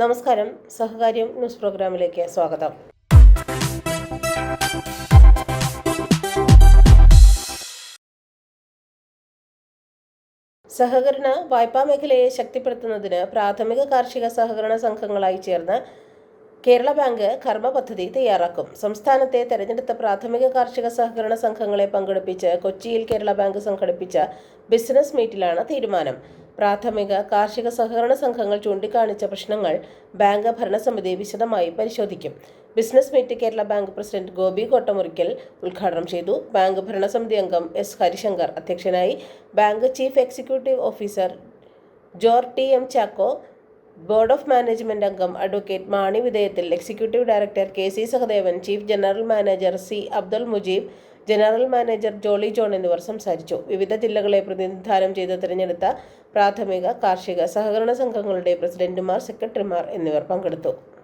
നമസ്കാരം. സഹകാര്യം ന്യൂസ് പ്രോഗ്രാമിലേക്ക് സ്വാഗതം. സഹകരണ വായ്പാ മേഖലയെ ശക്തിപ്പെടുത്തുന്നതിന് പ്രാഥമിക കാർഷിക സഹകരണ സംഘങ്ങളായി ചേർന്ന് കേരള ബാങ്ക് കർമ്മ പദ്ധതി തയ്യാറാക്കും. സംസ്ഥാനത്തെ തെരഞ്ഞെടുത്ത പ്രാഥമിക കാർഷിക സഹകരണ സംഘങ്ങളെ പങ്കെടുപ്പിച്ച് കൊച്ചിയിൽ കേരള ബാങ്ക് സംഘടിപ്പിച്ച ബിസിനസ് മീറ്റിലാണ് തീരുമാനം. പ്രാഥമിക കാർഷിക സഹകരണ സംഘങ്ങൾ ചൂണ്ടിക്കാണിച്ച പ്രശ്നങ്ങൾ ബാങ്ക് ഭരണസമിതി വിശദമായി പരിശോധിക്കും. Business meet Kerala bank president Gopi Kottamurikkal ഉദ്ഘാടനം ചെയ്തു. ബാങ്ക് ഭരണസമിതി അംഗം എസ് ഹരിശങ്കർ അധ്യക്ഷനായി. Bank chief executive officer Jor T M Chacko board of management അംഗം advocate Mani വിധേയത്തിൽ executive director K C Sahadevan chief general manager C Abdul Mujeeb general manager Jolly John എന്നിവർ സംസാരിച്ചു. വിവിധ ജില്ലകളെ പ്രതിനിധാനം ചെയ്ത് തിരഞ്ഞെടുത്ത പ്രാഥമിക കാർഷിക സഹകരണ സംഘങ്ങളുടെ പ്രസിഡന്റുമാർ സെക്രട്ടറിമാർ എന്നിവർ പങ്കെടുത്തു.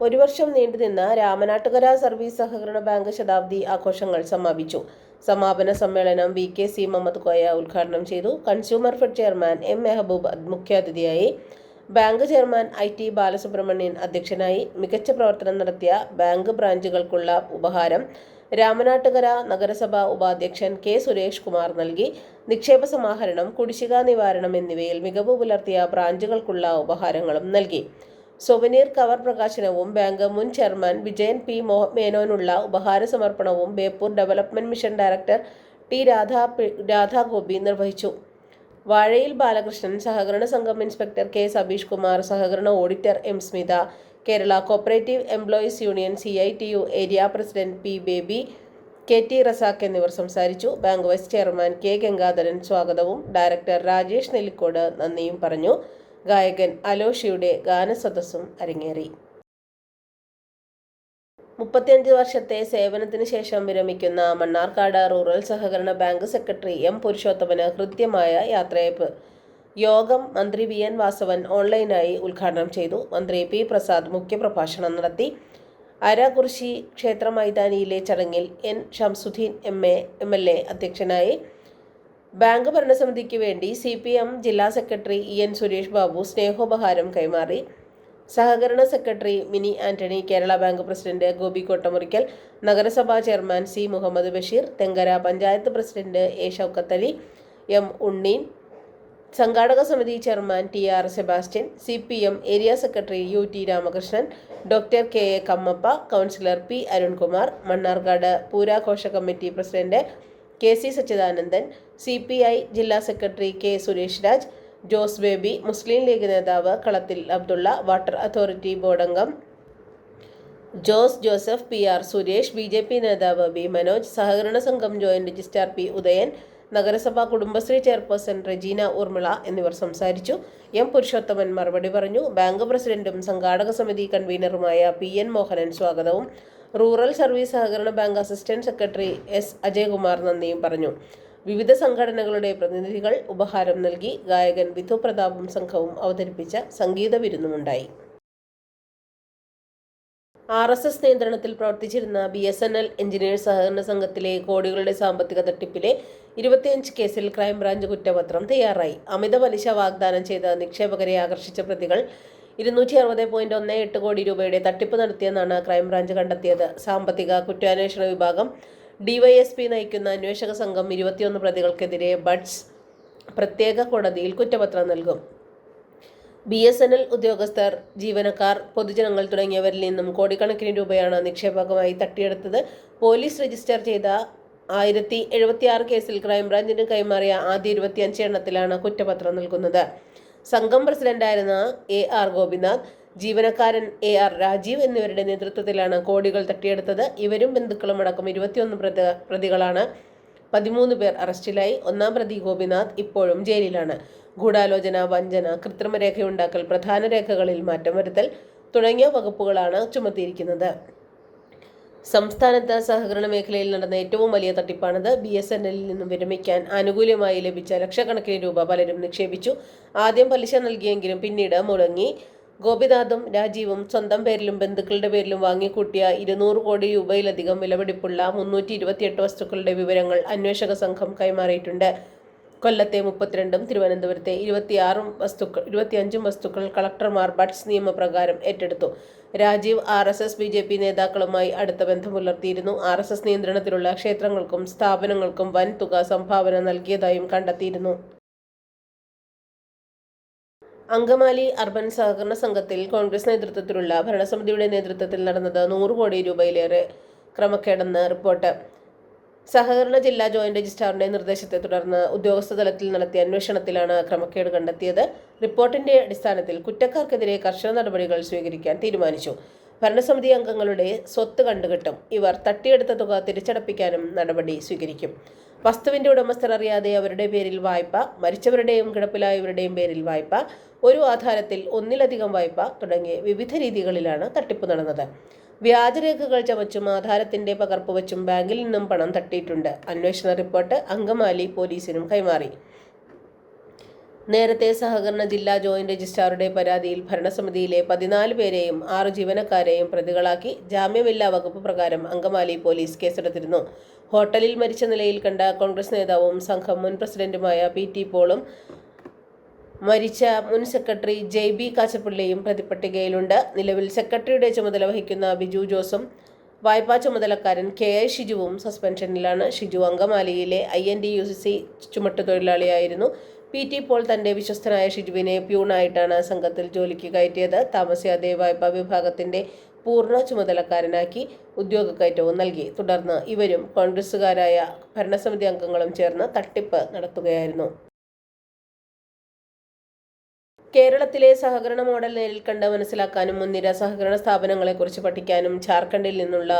ഒരു വർഷം നീണ്ടുനിന്ന രാമനാട്ടുകര സർവീസ് സഹകരണ ബാങ്ക് ശതാബ്ദി ആഘോഷങ്ങൾ സമാപിച്ചു. സമാപന സമ്മേളനം V K C Muhammad Koya ഉദ്ഘാടനം ചെയ്തു. Consumer fed chairman M Mehaboob മുഖ്യാതിഥിയായി. Bank chairman I T Balasubramanian അധ്യക്ഷനായി. മികച്ച പ്രവർത്തനം നടത്തിയ ബാങ്ക് ബ്രാഞ്ചുകൾക്കുള്ള ഉപഹാരം രാമനാട്ടുകര നഗരസഭ ഉപാധ്യക്ഷൻ കെ സുരേഷ് കുമാർ നൽകി. നിക്ഷേപ സമാഹരണം കുടിശ്ശിക നിവാരണം എന്നിവയിൽ മികവ് പുലർത്തിയ ബ്രാഞ്ചുകൾക്കുള്ള ഉപഹാരങ്ങളും നൽകി. സൊവനീർ കവർ പ്രകാശനവും ബാങ്ക് മുൻ ചെയർമാൻ വിജയൻ പി മേനോനുള്ള ഉപഹാര സമർപ്പണവും Beypore development mission director T Radha Radhagopi നിർവഹിച്ചു. വാഴയിൽ ബാലകൃഷ്ണൻ സഹകരണ സംഘം ഇൻസ്പെക്ടർ കെ സബീഷ് കുമാർ സഹകരണ auditor M Smitha Kerala cooperative employees union C I T U area president P Baby K T Razak എന്നിവർ സംസാരിച്ചു. Bank vice chairman K Gangadharan സ്വാഗതവും director Rajesh Nellikode നന്ദിയും പറഞ്ഞു. ഗായകൻ അലോഷിയുടെ ഗാനസദസ്സും അരങ്ങേറി. മുപ്പത്തിയഞ്ച് വർഷത്തെ സേവനത്തിന് ശേഷം വിരമിക്കുന്ന മണ്ണാർക്കാട് റൂറൽ സഹകരണ ബാങ്ക് സെക്രട്ടറി എം പുരുഷോത്തമന് ഹൃദ്യമായ യാത്രയയപ്പ്. യോഗം മന്ത്രി വി എൻ വാസവൻ ഓൺലൈനായി ഉദ്ഘാടനം ചെയ്തു. മന്ത്രി പി പ്രസാദ് മുഖ്യപ്രഭാഷണം നടത്തി. അരകുറിശി ക്ഷേത്ര മൈതാനിയിലെ ചടങ്ങിൽ N Shamsuddeen M A M L A അധ്യക്ഷനായി ബാങ്ക് ഭരണസമിതിക്ക് വേണ്ടി സി പി എം ജില്ലാ secretary E N Suresh Babu സ്നേഹോപഹാരം കൈമാറി. സഹകരണ secretary Mini Antony Kerala bank president Gopi Kottamurikkal നഗരസഭാ chairman C Muhammad Basheer Thenkara panchayat president A Shoukathali M Unneen സംഘാടക സമിതി chairman T R Sebastian C P M area secretary U T Ramakrishnan doctor K A Kammappa councillor P Arunkumar Mannarkkad പൂരാഘോഷ committee president K C Sachidanandan C P I ജില്ലാ secretary K Suresh Raj Jose Baby Muslim League നേതാവ് Kalathil Abdullah water authority board അംഗം Jose Joseph P R Suresh B J P നേതാവ് B Manoj സഹകരണ സംഘം joint registrar P Udayan നഗരസഭ Kudumbashree chairperson Regina Urmila എന്നിവർ സംസാരിച്ചു. M Purushothaman മറുപടി പറഞ്ഞു. ബാങ്ക് പ്രസിഡന്റും സംഘാടക സമിതി കൺവീനറുമായ പി എൻ മോഹനൻ സ്വാഗതവും. റൂറൽ സർവീസ് സഹകരണ bank assistant secretary S Ajayakumar നന്ദിയും പറഞ്ഞു. വിവിധ സംഘടനകളുടെ പ്രതിനിധികൾ ഉപഹാരം നൽകി ഗായകൻ വിധു പ്രതാപും സംഘവും അവതരിപ്പിച്ച സംഗീത വിരുന്നുമുണ്ടായി. ആർ എസ് എസ് നിയന്ത്രണത്തിൽ പ്രവർത്തിച്ചിരുന്ന B S N L engineers സഹകരണ സംഘത്തിലെ കോടികളുടെ സാമ്പത്തിക തട്ടിപ്പിലെ ഇരുപത്തിയഞ്ച് കേസിൽ ക്രൈംബ്രാഞ്ച് കുറ്റപത്രം തയ്യാറായി. അമിത പലിശ വാഗ്ദാനം ചെയ്ത നിക്ഷേപകരെ ആകർഷിച്ച പ്രതികൾ ഇരുന്നൂറ്റി അറുപത് പോയിന്റ് ഒന്ന് എട്ട് കോടി രൂപയുടെ തട്ടിപ്പ് നടത്തിയെന്നാണ് ക്രൈംബ്രാഞ്ച് കണ്ടെത്തിയത്. സാമ്പത്തിക കുറ്റാന്വേഷണ വിഭാഗം ഡിവൈഎസ്പി നയിക്കുന്ന അന്വേഷക സംഘം ഇരുപത്തിയൊന്ന് പ്രതികൾക്കെതിരെ ബഡ്സ് പ്രത്യേക കോടതിയിൽ കുറ്റപത്രം നൽകും. ബി എസ് എൻ എൽ ഉദ്യോഗസ്ഥർ ജീവനക്കാർ പൊതുജനങ്ങൾ തുടങ്ങിയവരിൽ നിന്നും കോടിക്കണക്കിന് രൂപയാണ് നിക്ഷേപകമായി തട്ടിയെടുത്തത്. പോലീസ് രജിസ്റ്റർ ചെയ്ത ആയിരത്തി എഴുപത്തിയാറ് കേസിൽ ക്രൈംബ്രാഞ്ചിന് കൈമാറിയ ആദ്യ ഇരുപത്തിയഞ്ച് എണ്ണത്തിലാണ് കുറ്റപത്രം നൽകുന്നത്. സംഘം പ്രസിഡന്റായിരുന്ന എ ആർ ഗോപിനാഥ് ജീവനക്കാരൻ എ ആർ രാജീവ് എന്നിവരുടെ നേതൃത്വത്തിലാണ് കോടികൾ തട്ടിയെടുത്തത്. ഇവരും ബന്ധുക്കളും അടക്കം ഇരുപത്തിയൊന്ന് പ്രതി പ്രതികളാണ്. പതിമൂന്ന് പേർ അറസ്റ്റിലായി. ഒന്നാം പ്രതി ഗോപിനാഥ് ഇപ്പോഴും ജയിലിലാണ്. ഗൂഢാലോചന വഞ്ചന കൃത്രിമരേഖയുണ്ടാക്കൽ പ്രധാന രേഖകളിൽ മാറ്റം വരുത്തൽ തുടങ്ങിയ വകുപ്പുകളാണ് ചുമത്തിയിരിക്കുന്നത്. സംസ്ഥാനത്ത് സഹകരണ മേഖലയിൽ നടന്ന ഏറ്റവും വലിയ തട്ടിപ്പാണിത്. ബി എസ് എൻ എല്ലിൽ നിന്നും വിരമിക്കാൻ ആനുകൂല്യമായി ലഭിച്ച ലക്ഷക്കണക്കിന് രൂപ പലരും നിക്ഷേപിച്ചു. ആദ്യം പലിശ നൽകിയെങ്കിലും പിന്നീട് മുടങ്ങി. ഗോപിനാഥും രാജീവും സ്വന്തം പേരിലും ബന്ധുക്കളുടെ പേരിലും വാങ്ങിക്കൂട്ടിയ ഇരുന്നൂറ് കോടി രൂപയിലധികം വിലപിടിപ്പുള്ള മുന്നൂറ്റി ഇരുപത്തിയെട്ട് വസ്തുക്കളുടെ വിവരങ്ങൾ അന്വേഷക സംഘം കൈമാറിയിട്ടുണ്ട്. കൊല്ലത്തെ മുപ്പത്തിരണ്ടും തിരുവനന്തപുരത്തെ ഇരുപത്തിയാറും വസ്തുക്കൾ ഇരുപത്തിയഞ്ചും വസ്തുക്കൾ കളക്ടർമാർ ബഡ്സ് നിയമപ്രകാരം ഏറ്റെടുത്തു. Rajeev R S S B J P നേതാക്കളുമായി അടുത്ത ബന്ധം പുലർത്തിയിരുന്നു. ആർ എസ് എസ് നിയന്ത്രണത്തിലുള്ള ക്ഷേത്രങ്ങൾക്കും സ്ഥാപനങ്ങൾക്കും വൻ തുക സംഭാവന നൽകിയതായും കണ്ടെത്തിയിരുന്നു. അങ്കമാലി അർബൻ സഹകരണ സംഘത്തിൽ കോൺഗ്രസ് നേതൃത്വത്തിലുള്ള ഭരണസമിതിയുടെ നേതൃത്വത്തിൽ നടന്നത് നൂറ് കോടി രൂപയിലേറെ ക്രമക്കേടെന്ന് റിപ്പോർട്ട്. സഹകരണ ജില്ലാ ജോയിന്റ് രജിസ്ട്രാറിന്റെ നിർദ്ദേശത്തെ തുടർന്ന് ഉദ്യോഗസ്ഥ തലത്തിൽ നടത്തിയ അന്വേഷണത്തിലാണ് ക്രമക്കേട് കണ്ടെത്തിയത്. റിപ്പോർട്ടിന്റെ അടിസ്ഥാനത്തിൽ കുറ്റക്കാർക്കെതിരെ കർശന നടപടികൾ സ്വീകരിക്കാൻ തീരുമാനിച്ചു. ഭരണസമിതി അംഗങ്ങളുടെ സ്വത്ത് കണ്ടുകെട്ടും. ഇവർ തട്ടിയെടുത്ത തുക തിരിച്ചടപ്പിക്കാനും നടപടി സ്വീകരിക്കും. വസ്തുവിന്റെ ഉടമസ്ഥർ അറിയാതെ അവരുടെ പേരിൽ വായ്പ മരിച്ചവരുടെയും കിടപ്പിലായവരുടെയും പേരിൽ വായ്പ ഒരു ആധാരത്തിൽ ഒന്നിലധികം വായ്പ തുടങ്ങിയ വിവിധ രീതികളിലാണ് തട്ടിപ്പ് നടന്നത്. വ്യാജരേഖകൾ ചമച്ചും ആധാരത്തിന്റെ പകർപ്പ് വച്ചും ബാങ്കിൽ നിന്നും പണം തട്ടിയിട്ടുണ്ട്. അന്വേഷണ റിപ്പോർട്ട് അങ്കമാലി പോലീസിനും കൈമാറി. നേരത്തെ സഹകരണ ജില്ലാ ജോയിന്റ് രജിസ്ട്രാറുടെ പരാതിയിൽ ഭരണസമിതിയിലെ പതിനാല് പേരെയും ആറ് ജീവനക്കാരെയും പ്രതികളാക്കി ജാമ്യമില്ലാ വകുപ്പ് പ്രകാരം അങ്കമാലി പോലീസ് കേസെടുത്തിരുന്നു. ഹോട്ടലിൽ മരിച്ച നിലയിൽ കണ്ട കോൺഗ്രസ് നേതാവും സംഘം മുൻ പ്രസിഡന്റുമായ പി ടി പോളും മരിച്ച മുൻ സെക്രട്ടറി ജെ ബി കാച്ചപ്പിള്ളിയും പ്രതിപട്ടികയിലുണ്ട് നിലവിൽ സെക്രട്ടറിയുടെ ചുമതല വഹിക്കുന്ന ബിജു ജോസും വായ്പാ ചുമതലക്കാരൻ കെ എ ഷിജുവും സസ്പെൻഷനിലാണ്. Shiju അങ്കമാലിയിലെ I N D U C C ചുമട്ടുതൊഴിലാളിയായിരുന്നു. P T Paul തന്റെ വിശ്വസ്തനായ ഷിജുവിനെ പ്യൂണായിട്ടാണ് സംഘത്തിൽ ജോലിക്ക് കയറ്റിയത്. താമസിയാതെ വായ്പാ വിഭാഗത്തിന്റെ പൂർണ ചുമതലക്കാരനാക്കി ഉദ്യോഗക്കയറ്റവും നൽകി. തുടർന്ന് ഇവരും കോൺഗ്രസുകാരായ ഭരണസമിതി അംഗങ്ങളും ചേർന്ന് തട്ടിപ്പ് നടത്തുകയായിരുന്നു. കേരളത്തിലെ സഹകരണ മോഡൽ നേരിൽ കണ്ട് മനസ്സിലാക്കാനും മുൻനിര സഹകരണ സ്ഥാപനങ്ങളെക്കുറിച്ച് പഠിക്കാനും ജാർഖണ്ഡിൽ നിന്നുള്ള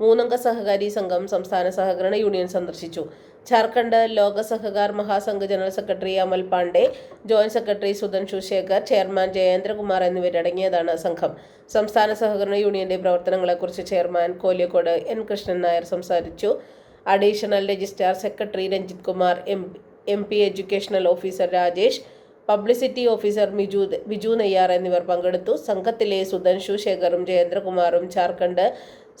മൂന്നംഗ സഹകാരി സംഘം സംസ്ഥാന സഹകരണ യൂണിയൻ സന്ദർശിച്ചു. Jharkhand Lok Sahkar Mahasangh general secretary Amal Pandey joint secretary Sudhanshu Shekhar chairman Jayendrakumar എന്നിവരടങ്ങിയതാണ് സംഘം. സംസ്ഥാന സഹകരണ യൂണിയന്റെ പ്രവർത്തനങ്ങളെക്കുറിച്ച് ചെയർമാൻ കോലിയക്കോട് എൻ കൃഷ്ണൻ നായർ സംസാരിച്ചു. Additional registrar secretary Ranjith Kumar M M P educational officer Rajesh publicity officer Miju Biju Neyyar എന്നിവർ പങ്കെടുത്തു. സംഘത്തിലെ സുധൻഷു ശേഖറും ജയേന്ദ്രകുമാറും ജാർഖണ്ഡ്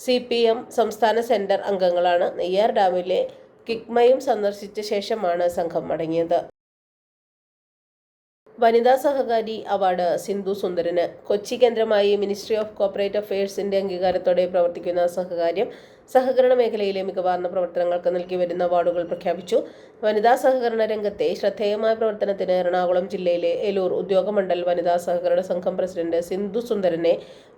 സി പി എം സംസ്ഥാന സെന്റർ അംഗങ്ങളാണ്. നെയ്യാർ ഡാമിലെ കിക്മയും സന്ദർശിച്ച ശേഷമാണ് സംഘം മടങ്ങിയത്. വനിതാ സഹകാരി അവാർഡ് സിന്ധു സുന്ദരന്. കൊച്ചി കേന്ദ്രമായി മിനിസ്ട്രി ഓഫ് കോർപ്പറേറ്റ് അഫയേഴ്സിന്റെ അംഗീകാരത്തോടെ പ്രവർത്തിക്കുന്ന സഹകാര്യം സഹകരണ മേഖലയിലെ മികവാർന്ന പ്രവർത്തനങ്ങൾക്ക് നൽകി വരുന്ന അവാർഡുകൾ പ്രഖ്യാപിച്ചു. വനിതാ സഹകരണ രംഗത്തെ ശ്രദ്ധേയമായ പ്രവർത്തനത്തിന് എറണാകുളം ജില്ലയിലെ ഏലൂർ ഉദ്യോഗമണ്ഡൽ വനിതാ സഹകരണ സംഘം പ്രസിഡന്റ് സിന്ധു സുന്ദരനെ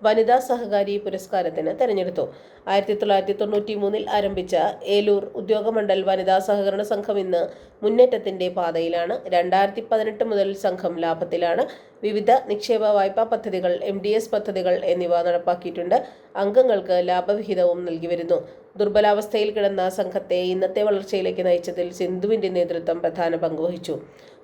വനിതാ സഹകാരി പുരസ്കാരത്തിന് തെരഞ്ഞെടുത്തു. ആയിരത്തി തൊള്ളായിരത്തി തൊണ്ണൂറ്റി മൂന്നിൽ ആരംഭിച്ച ഏലൂർ ഉദ്യോഗമണ്ഡൽ വനിതാ സഹകരണ സംഘം ഇന്ന് മുന്നേറ്റത്തിന്റെ പാതയിലാണ്. രണ്ടായിരത്തി പതിനെട്ട് മുതൽ സംഘം ലാഭത്തിലാണ്. വിവിധ നിക്ഷേപ വായ്പാ പദ്ധതികൾ എം ഡി എസ് പദ്ധതികൾ എന്നിവ നടപ്പാക്കിയിട്ടുണ്ട്. അംഗങ്ങൾക്ക് ലാഭവിഹിതവും നൽകി വരുന്നു. ദുർബലാവസ്ഥയിൽ കിടന്ന സംഘത്തെ ഇന്നത്തെ വളർച്ചയിലേക്ക് നയിച്ചതിൽ സിന്ധുവിന്റെ നേതൃത്വം പ്രധാന പങ്കുവഹിച്ചു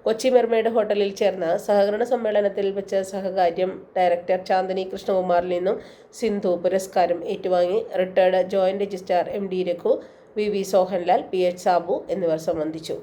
കൊച്ചി മെർമേഡ് ഹോട്ടലിൽ ചേർന്ന സഹകരണ സമ്മേളനത്തിൽ വെച്ച് സഹകാര്യം ഡയറക്ടർ ചാന്ദിനി കൃഷ്ണകുമാറിൽ നിന്നും സിന്ധു പുരസ്കാരം ഏറ്റുവാങ്ങി. Retired joint registrar M D Raghu V V Sohanlal P H Sabu എന്നിവർ സംബന്ധിച്ചു.